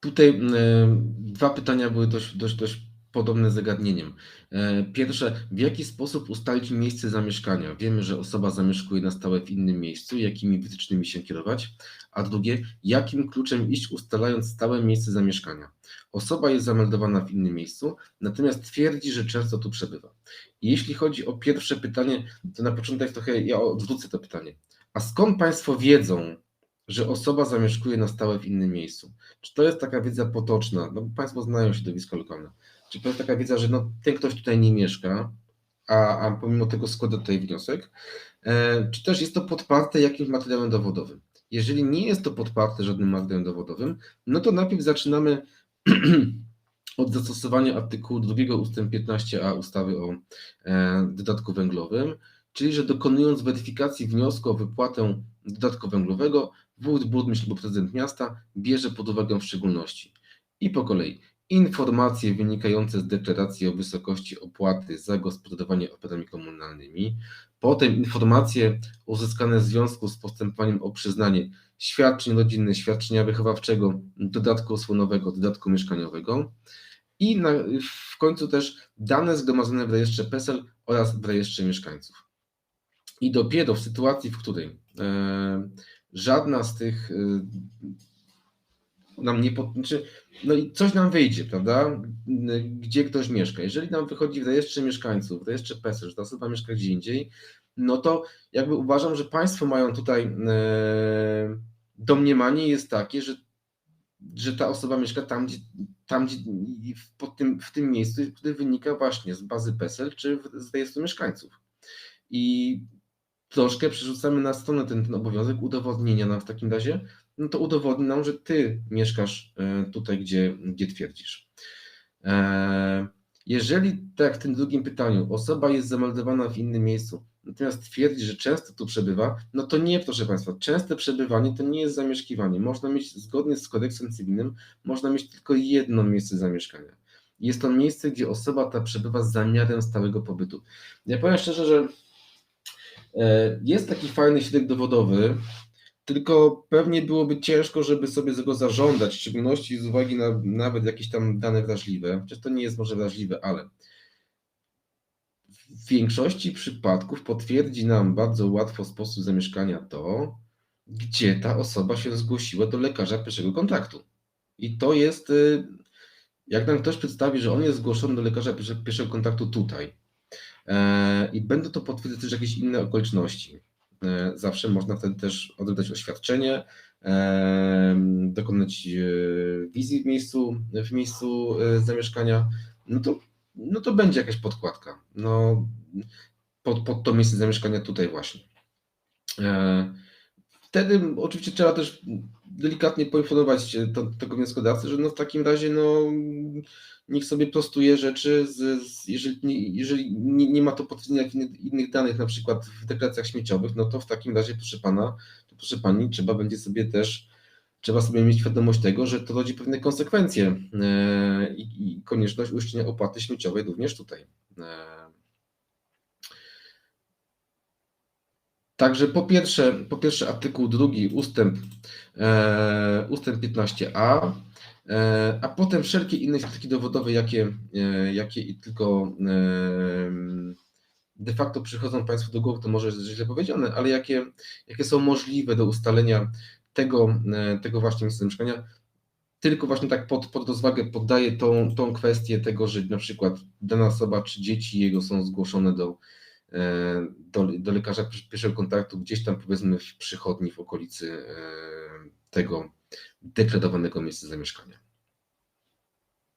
Tutaj e, dwa pytania były dość, dość, dość podobne zagadnieniem. E, pierwsze, w jaki sposób ustalić miejsce zamieszkania? Wiemy, że osoba zamieszkuje na stałe w innym miejscu, jakimi wytycznymi się kierować? A drugie, jakim kluczem iść ustalając stałe miejsce zamieszkania? Osoba jest zameldowana w innym miejscu, natomiast twierdzi, że często tu przebywa. Jeśli chodzi o pierwsze pytanie, to na początek trochę ja odwrócę to pytanie. A skąd Państwo wiedzą, że osoba zamieszkuje na stałe w innym miejscu? Czy to jest taka wiedza potoczna? No bo Państwo znają środowisko lokalne. Czy to jest taka wiedza, że no, ten ktoś tutaj nie mieszka, a, a pomimo tego składa tutaj wniosek? E, czy też jest to podparte jakimś materiałem dowodowym? Jeżeli nie jest to podparte żadnym materiałem dowodowym, no to najpierw zaczynamy od zastosowania artykułu 2 ust. 15a ustawy o e, dodatku węglowym, czyli że dokonując weryfikacji wniosku o wypłatę dodatku węglowego, wójt, burmistrz lub prezydent miasta bierze pod uwagę w szczególności. I po kolei informacje wynikające z deklaracji o wysokości opłaty za gospodarowanie odpadami komunalnymi, potem informacje uzyskane w związku z postępowaniem o przyznanie świadczeń rodzinnych, świadczenia wychowawczego, dodatku osłonowego, dodatku mieszkaniowego i na, w końcu też dane zgromadzone w rejestrze PESEL oraz w rejestrze mieszkańców. I dopiero w sytuacji, w której e, żadna z tych e, nam nie, pod, znaczy, no i coś nam wyjdzie, prawda, gdzie ktoś mieszka. Jeżeli nam wychodzi w rejestrze mieszkańców, w rejestrze PESEL, że ta osoba mieszka gdzie indziej, no to jakby uważam, że Państwo mają tutaj e, domniemanie jest takie, że, że ta osoba mieszka tam, gdzie, tam gdzie, w, tym, w tym miejscu, które wynika właśnie z bazy PESEL czy z rejestru mieszkańców. I troszkę przerzucamy na stronę ten, ten obowiązek udowodnienia nam w takim razie, no to udowodni nam, że ty mieszkasz e, tutaj, gdzie, gdzie twierdzisz. E, jeżeli, tak w tym drugim pytaniu, osoba jest zameldowana w innym miejscu, natomiast twierdzi, że często tu przebywa, no to nie, proszę Państwa, częste przebywanie to nie jest zamieszkiwanie. Można mieć, zgodnie z kodeksem cywilnym, można mieć tylko jedno miejsce zamieszkania. Jest to miejsce, gdzie osoba ta przebywa z zamiarem stałego pobytu. Ja powiem szczerze, że jest taki fajny środek dowodowy, tylko pewnie byłoby ciężko, żeby sobie go zażądać, w szczególności z uwagi na nawet jakieś tam dane wrażliwe, chociaż to nie jest może wrażliwe, ale w większości przypadków potwierdzi nam bardzo łatwo sposób zamieszkania to, gdzie ta osoba się zgłosiła do lekarza pierwszego kontaktu. I to jest, y, jak nam ktoś przedstawi, że on jest zgłoszony do lekarza pierwszego kontaktu tutaj e, i będą to potwierdzać też jakieś inne okoliczności E, zawsze można wtedy też oddać oświadczenie, e, dokonać e, wizji w miejscu, w miejscu zamieszkania, no to, no to będzie jakaś podkładka. No, pod, pod to miejsce zamieszkania tutaj właśnie. Wtedy oczywiście trzeba też delikatnie poinformować to, tego wnioskodawcy, że no w takim razie no, niech sobie prostuje rzeczy, z, z, jeżeli, nie, jeżeli nie, nie, ma to potwierdzenia innych, innych danych, na przykład w deklaracjach śmieciowych, no to w takim razie, proszę pana, proszę pani, trzeba będzie sobie też, trzeba sobie mieć świadomość tego, że to rodzi pewne konsekwencje e, i, i konieczność uiszczenia opłaty śmieciowej również tutaj. Także po pierwsze, po pierwsze artykuł drugi ustęp, e, ustęp 15a, e, a potem wszelkie inne środki dowodowe, jakie, e, jakie tylko e, de facto przychodzą Państwu do głowy, to może jest źle powiedziane, ale jakie, jakie są możliwe do ustalenia tego, e, tego właśnie miejsca mieszkania, tylko właśnie tak pod, pod rozwagę poddaję tą, tą kwestię tego, że na przykład dana osoba czy dzieci jego są zgłoszone do do, do lekarza pierwszego kontaktu gdzieś tam powiedzmy w przychodni w okolicy e, tego deklarowanego miejsca zamieszkania.